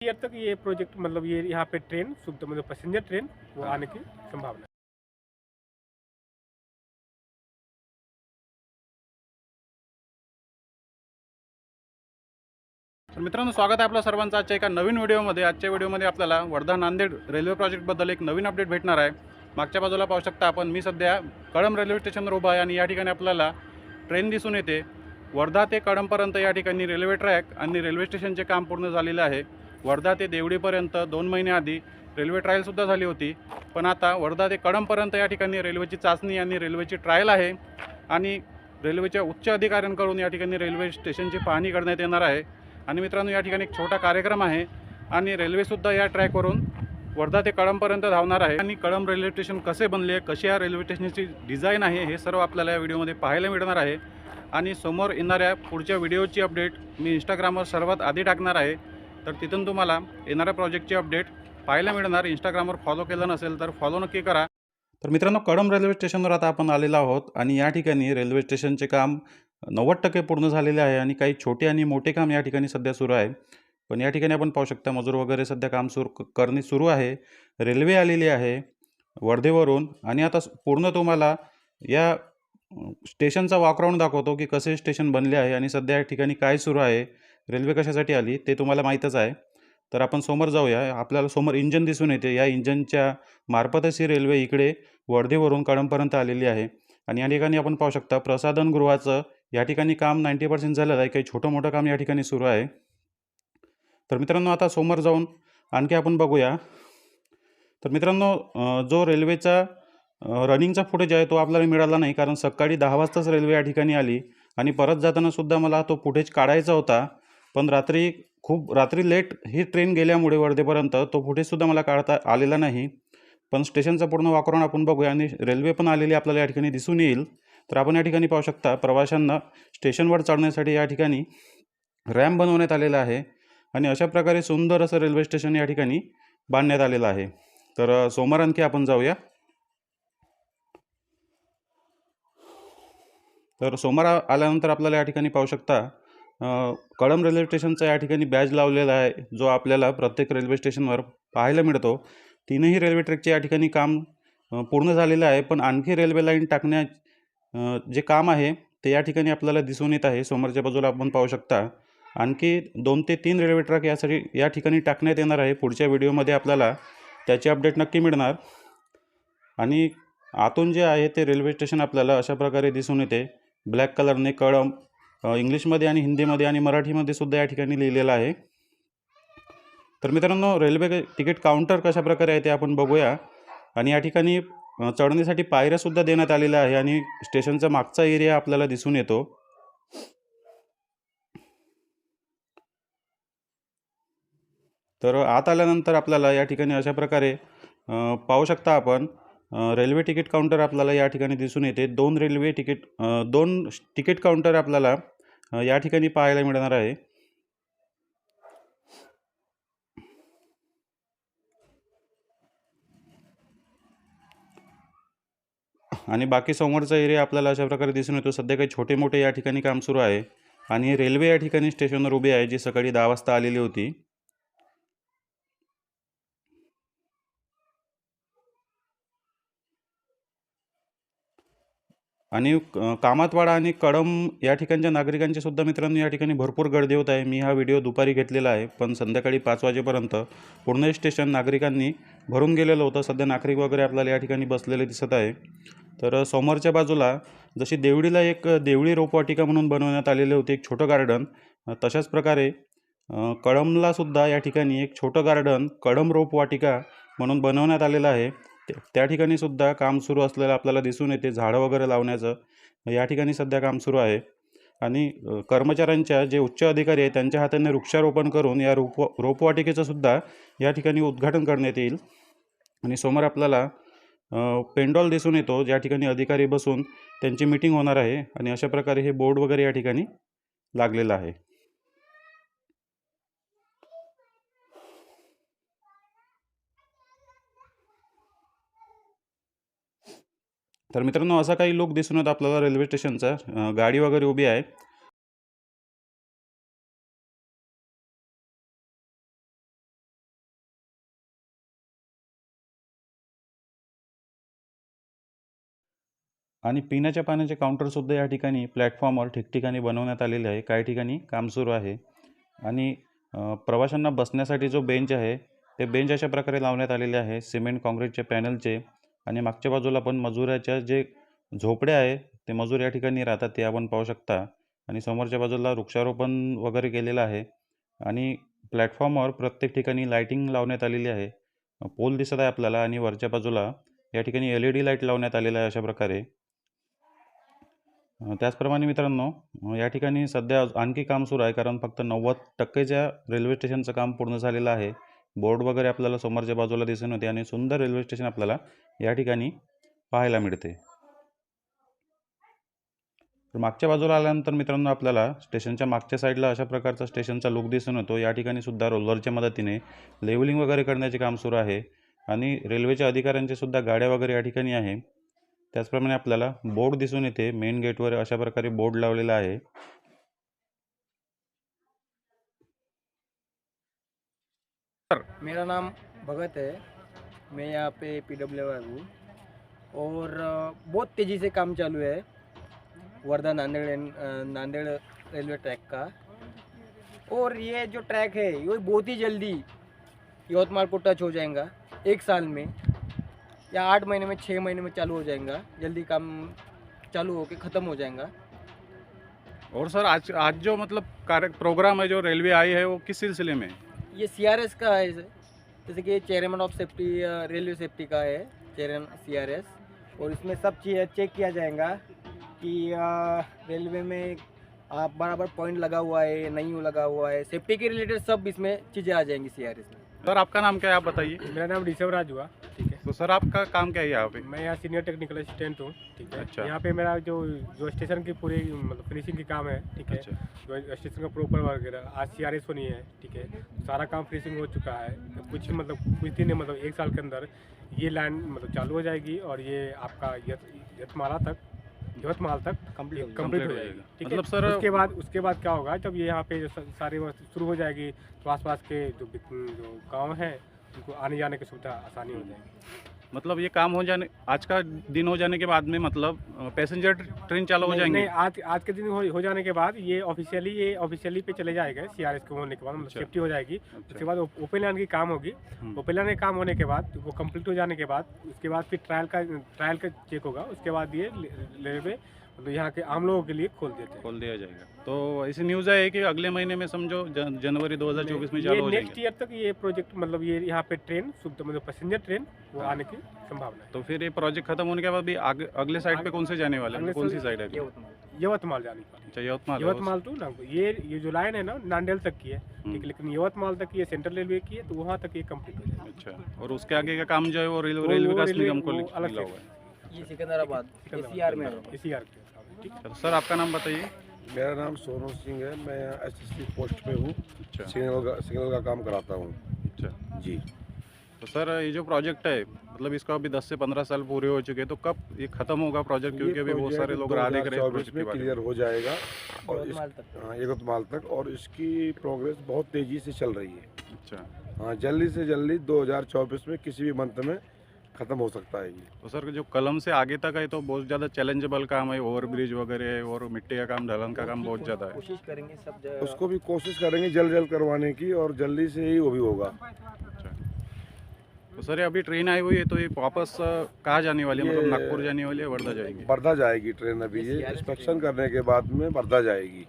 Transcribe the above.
Year तक ये project मतलब ये यहाँ पे ट्रेन सुविधा मतलब पैसेंजर ट्रेन वो आने की संभावना तर मित्रांनो स्वागत आहे आपल्या सर्वांचं आजच्या एका नवीन व्हिडिओमध्ये. आजच्या व्हिडिओमध्ये आपल्याला वर्धा नांदेड रेल्वे प्रोजेक्टबद्दल एक नवीन अपडेट भेटणार आहे. मागच्या बाजूला पाहू शकता आपण मी सध्या कळंब रेल्वे स्टेशनवर उभा आहे आणि या ठिकाणी आपल्याला ट्रेन दिसून येते. वर्धा ते कळंबपर्यंत या ठिकाणी रेल्वे ट्रॅक आणि रेल्वे स्टेशनचे काम पूर्ण झालेलं आहे. वर्धा ते देवडीपर्यंत दोन महिने आधी रेल्वे ट्रायलसुद्धा झाली होती. पण आता वर्धा ते कळमपर्यंत या ठिकाणी रेल्वेची चाचणी आणि रेल्वेची ट्रायल आहे. आणि रेल्वेच्या उच्च अधिकाऱ्यांकडून या ठिकाणी रेल्वे स्टेशनची पाहणी करण्यात येणार आहे. आणि मित्रांनो या ठिकाणी एक छोटा कार्यक्रम आहे. आणि रेल्वेसुद्धा या ट्रॅकवरून वर्धा ते कळमपर्यंत धावणार आहे. आणि कळम रेल्वे स्टेशन कसे बनले कशी या रेल्वे स्टेशनची डिझाईन आहे हे सर्व आपल्याला या व्हिडिओमध्ये पाहायला मिळणार आहे. आणि समोर येणाऱ्या पुढच्या व्हिडिओची अपडेट मी इंस्टाग्रामवर सर्वात आधी टाकणार आहे. तर तिथून तुम्हाला येणाऱ्या प्रोजेक्टचे अपडेट पाहायला मिळणार. इंस्टाग्रामवर फॉलो केलं नसेल तर फॉलो नक्की करा. तर मित्रांनो कळंब रेल्वे स्टेशनवर आता आपण आलेलो आहोत आणि या ठिकाणी रेल्वे स्टेशनचे काम नव्वद टक्के पूर्ण झालेले आहे आणि काही छोटे आणि मोठे काम या ठिकाणी सध्या सुरू आहे. पण या ठिकाणी आपण पाहू शकता मजूर वगैरे सध्या काम सुरू करणे सुरू आहे. रेल्वे आलेली आहे वर्धेवरून आणि आता पूर्ण तुम्हाला या स्टेशनचा वॉकराऊंड दाखवतो की कसे स्टेशन बनले आहे आणि सध्या या ठिकाणी काय सुरू आहे. रेल्वे कशासाठी आली ते तुम्हाला माहीतच आहे. तर आपण समोर जाऊया. आपल्याला समोर इंजन दिसून येते. या इंजनच्या मार्फतच ही रेल्वे इकडे वर्धेवरून कळंबपर्यंत आलेली आहे. आणि या ठिकाणी आपण पाहू शकता प्रसाधनगृहाचं या ठिकाणी काम नाईंटी पर्सेंट झालेलं आहे. काही छोटं मोठं काम या ठिकाणी सुरू आहे. तर मित्रांनो आता समोर जाऊन आणखी आपण बघूया. तर मित्रांनो जो रेल्वेचा रनिंगचा फुटेज आहे तो आपल्याला मिळाला नाही. कारण सकाळी दहा वाजताच रेल्वे या ठिकाणी आली. आणि परत जाताना सुद्धा मला तो फुटेज काढायचा होता. पण रात्री खूप रात्री लेट ही ट्रेन गेल्यामुळे वर्धेपर्यंत तो फुटेजसुद्धा मला काढता आलेला नाही. पण स्टेशनचं पूर्ण वाकरून आपण बघूया आणि रेल्वे पण आलेली आपल्याला या ठिकाणी दिसून येईल. तर आपण या ठिकाणी पाहू शकता प्रवाशांना स्टेशनवर चढण्यासाठी या ठिकाणी रॅम्प बनवण्यात आलेला आहे आणि अशा प्रकारे सुंदर असं रेल्वे स्टेशन या ठिकाणी बांधण्यात आलेलं आहे. तर सोमवार समोर आणखी आपण जाऊया. तर समोर आल्यानंतर आपल्याला या ठिकाणी पाहू शकता कळंब रेल्वे स्टेशनचा या ठिकाणी बॅज लावलेला आहे जो आपल्याला प्रत्येक रेल्वे स्टेशनवर पाहायला मिळतो. तीनही रेल्वे ट्रॅकचे या ठिकाणी काम पूर्ण झालेलं आहे पण आणखी रेल्वे लाईन टाकण्या जे काम आहे ते या ठिकाणी आपल्याला दिसून येत आहे. समोरच्या बाजूला आपण पाहू शकता आणखी दोन ते तीन रेल्वे ट्रॅक यासाठी या ठिकाणी टाकण्यात येणार आहे. पुढच्या व्हिडिओमध्ये आपल्याला त्याची अपडेट नक्की मिळणार. आणि आतून जे आहे ते रेल्वे स्टेशन आपल्याला अशा प्रकारे दिसून येते. ब्लॅक कलरने कळंब इंग्लिशमध्ये आणि हिंदीमध्ये आणि मराठीमध्ये सुद्धा या ठिकाणी लिहिलेलं आहे. तर मित्रांनो रेल्वे तिकीट काउंटर कशा प्रकारे आहे ते आपण बघूया. आणि या ठिकाणी चढण्यासाठी पायऱ्यासुद्धा देण्यात आलेल्या आहे आणि स्टेशनचा मागचा एरिया आपल्याला दिसून येतो. तर आत आल्यानंतर आपल्याला या ठिकाणी अशा प्रकारे पाहू शकता आपण. रेल्वे तिकीट काउंटर आपल्याला या ठिकाणी दिसून येते. दोन रेल्वे तिकीट दोन श- तिकीट काउंटर आपल्याला या ठिकाणी पाहायला मिळणार आहे. आणि बाकी समोरचा एरिया आपल्याला अशा प्रकारे दिसून येतो. सध्या काही छोटे मोठे या ठिकाणी काम सुरू आहे. आणि रेल्वे या ठिकाणी स्टेशनवर उभी आहे जी सकाळी दहा वाजता आलेली होती. आणि क- कामातवाडा आणि कळंब या ठिकाणच्या नागरिकांची सुद्धा मित्रांनो या ठिकाणी भरपूर गर्दी होत आहे. मी हा व्हिडिओ दुपारी घेतलेला आहे पण संध्याकाळी पाच वाजेपर्यंत पूर्ण स्टेशन नागरिकांनी भरून गेलेलं होतं. सध्या नागरिक वगैरे आपल्याला या ठिकाणी बसलेले दिसत आहे. तर समोरच्या बाजूला जशी देवळीला एक देवळी रोपवाटिका म्हणून बनवण्यात आलेले होते एक छोटं गार्डन तशाच प्रकारे कळमलासुद्धा या ठिकाणी एक छोटं गार्डन कळम रोपवाटिका म्हणून बनवण्यात आलेलं आहे. त्या- त्या ठिकाणी सुद्धा काम सुरू असलेलं आपल्याला दिसून येते झाडं वगैरे लावण्याचं. या ठिकाणी सध्या काम सुरू आहे. आणि कर्मचाऱ्यांच्या जे उच्च अधिकारी आहेत त्यांच्या हाताने वृक्षारोपण करून या रोप रोपवाटिकेचं सुद्धा या ठिकाणी उद्घाटन करण्यात येईल. आणि समोर आपल्याला पेंडॉल दिसून येतो. ज्या ठिकाणी अधिकारी बसून त्यांची मीटिंग होणार आहे. आणि अशा प्रकारे हे बोर्ड वगैरे या ठिकाणी लागलेलं आहे. तर मित्रांनो असा काही लोक दिसून येत आपल्याला रेल्वे स्टेशनचा गाडी वगैरे उभी आहे. आणि पिण्याच्या पाण्याचे काउंटरसुद्धा या ठिकाणी प्लॅटफॉर्मवर ठिकठिकाणी बनवण्यात आलेले आहे. काही ठिकाणी काम सुरू आहे. आणि प्रवाशांना बसण्यासाठी जो बेंच आहे ते बेंच अशा प्रकारे लावण्यात आलेले आहे. सिमेंट काँक्रीटचे पॅनलचे आणि मागच्या बाजूला पण मजुराच्या जे झोपड्या आहे ते मजूर या ठिकाणी राहतात ते आपण पाहू शकता. आणि समोरच्या बाजूला वृक्षारोपण वगैरे केलेलं आहे. आणि प्लॅटफॉर्मवर प्रत्येक ठिकाणी लाईटिंग लावण्यात आलेली आहे. पोल दिसत आहे आपल्याला आणि वरच्या बाजूला या ठिकाणी एल ई डी लाइट लावण्यात आलेला आहे अशा प्रकारे. त्याचप्रमाणे मित्रांनो या ठिकाणी सध्या आणखी काम सुरू आहे कारण फक्त नव्वद टक्केच्या रेल्वे स्टेशनचं काम पूर्ण झालेलं आहे. बोर्ड वगैरे आपल्याला समोरच्या बाजूला दिसून होते आणि सुंदर रेल्वे स्टेशन आपल्याला या ठिकाणी पाहायला मिळते. तर मागच्या बाजूला आल्यानंतर मित्रांनो आपल्याला स्टेशनच्या मागच्या साईडला अशा प्रकारचा स्टेशनचा लुक दिसून येतो. या ठिकाणी सुद्धा रोलरच्या मदतीने लेवलिंग वगैरे करण्याचे काम सुरू आहे आणि रेल्वेच्या अधिकाऱ्यांचे सुद्धा गाड्या वगैरे या ठिकाणी आहे. त्याचप्रमाणे आपल्याला बोर्ड दिसून येते. मेन गेटवर अशा प्रकारे बोर्ड लावलेला आहे. मेरा नाम भगत है। मैं यहाँ पे पी डब्ल्यू हूँ। और बहुत तेज़ी से काम चालू है वर्धा नांदेड़ नांदेड़ रेलवे ट्रैक का। और ये जो ट्रैक है, ये बहुत ही जल्दी यवतमाल को टच हो जाएगा एक साल में। या आठ महीने में छः महीने में चालू हो जाएगा। जल्दी काम चालू होके ख़त्म हो जाएगा। और सर, आज आज जो मतलब कार्य प्रोग्राम है, जो रेलवे आई है, वो किस सिलसिले में? ये सी आर एस का है जैसे कि chairman of safety railway safety का है चेयरमैन सी आर एस और इसमें सब चीज़ चेक किया जाएगा कि रेलवे में आप बराबर पॉइंट लगा हुआ है नहीं लगा हुआ है। सेफ्टी के रिलेटेड सब इसमें चीज़ें आ जाएँगी सी आर एस में। सर आपका नाम क्या है? आप बताइए। मेरा नाम ऋषभ राज हुआ। ठीक। तो सर आपका काम क्या है यहाँ पे? मैं यहाँ सीनियर टेक्निकल असिस्टेंट हूँ ठीक है। अच्छा। यहाँ पे मेरा जो जो स्टेशन की पूरी मतलब फिनिशिंग की काम है ठीक है। अच्छा। जो स्टेशन का प्रॉपर वगैरह आज सी आर एस होनी है ठीक है। सारा काम फिनिशिंग हो चुका है। तो कुछ मतलब कुछ दिन मतलब एक साल के अंदर ये लाइन मतलब चालू हो जाएगी और ये आपका यत यतमाला तक यवतमाल तक कंप्लीट कंप्लीट हो जाएगी। ठीक मतलब है सर उसके बाद उसके बाद क्या होगा जब ये यहाँ पे सारी शुरू हो जाएगी तो आसपास के जो जो गाँव हैं उनको आने जाने की सुविधा आसानी हो जाएगी। मतलब ये काम हो जाने आज का दिन हो जाने के बाद में मतलब पैसेंजर ट्रेन चालू हो जाएँगे? नहीं आज आज के दिन हो, हो जाने के बाद ये ऑफिशियली ये ऑफिशियली पे चले जाएगा सीआरएस के होने के बाद मतलब अच्छा। सेफ्टी हो जाएगी। उसके अच्छा बाद ओपन लाइन की काम होगी। हम्म। ओपन लाइन का काम होने के बाद वो कंप्लीट हो जाने के बाद उसके बाद फिर ट्रायल का ट्रायल का चेक होगा। उसके बाद ये रेलवे मतलब यहाँ के आम लोगों के लिए खोल देते हैं। खोल दिया जाएगा। तो ऐसी न्यूज़ है कि अगले महीने में समझो जन, जनवरी 2024 में चालू हो नेक्स्ट ईयर तक ये प्रोजेक्ट मतलब ये यहाँ पे ट्रेन सुविधा मतलब पैसेंजर ट्रेन वो हाँ। आने की संभावना है। तो फिर ये प्रोजेक्ट खत्म होने के बाद भी अगले साइड पे कौन से जाने वाले हैं? कौन सी साइड- है? यवतमाल। जाने की। अच्छा यवतमाल यवतमाल टू नागपुर। ये ये जो लाइन है ना नांदेड़ तक की है। ठीक हम्म, है लेकिन यवतमाल तक ये सेंट्रल रेलवे की है तो वहाँ तक ये कंप्लीट हो जाएगा। अच्छा और उसके आगे का काम जो है वो रेलवे रेलवे का रेलवे- लिख- अलग हुआ है। ये सिकंदराबाद सी आर में इसी आर के ठीक सर आपका नाम बताइए। मेरा नाम सोनू सिंह है मैं एस एस पोस्ट पे हूँ। अच्छा। सिग्नल का सिग्नल का काम कराता हूँ। अच्छा। जी। तो सर ये जो प्रोजेक्ट है मतलब इसका अभी 10 से 15 साल पूरे हो चुके हैं तो कब ये खत्म होगा प्रोजेक्ट? क्योंकि अभी बहुत सारे लोग राह देख रहे हैं प्रोजेक्ट में क्लियर हो जाएगा और इस यवतमाल तक। हाँ, तक और इसकी प्रोग्रेस बहुत तेज़ी से चल रही है। अच्छा। हाँ जल्दी से जल्दी 2024 में किसी भी मंथ में ख़त्म हो सकता है ये। तो सर जो कलम से आगे तक है तो बहुत ज़्यादा चैलेंजेबल काम है ओवर ब्रिज वगैरह और मिट्टी का काम ढलन का काम बहुत ज़्यादा है। कोशिश करेंगे सब जगह। उसको भी कोशिश करेंगे जल्द जल्द करवाने की और जल्दी से ही वो भी होगा। अच्छा। तो सर ये अभी ट्रेन आई हुई है तो ये वापस कहाँ जाने वाली है? मतलब नागपुर जाने वाली है वर्धा जाएगी? वर्धा जाएगी ट्रेन अभी ये इंस्पेक्शन करने के बाद में वर्धा जाएगी।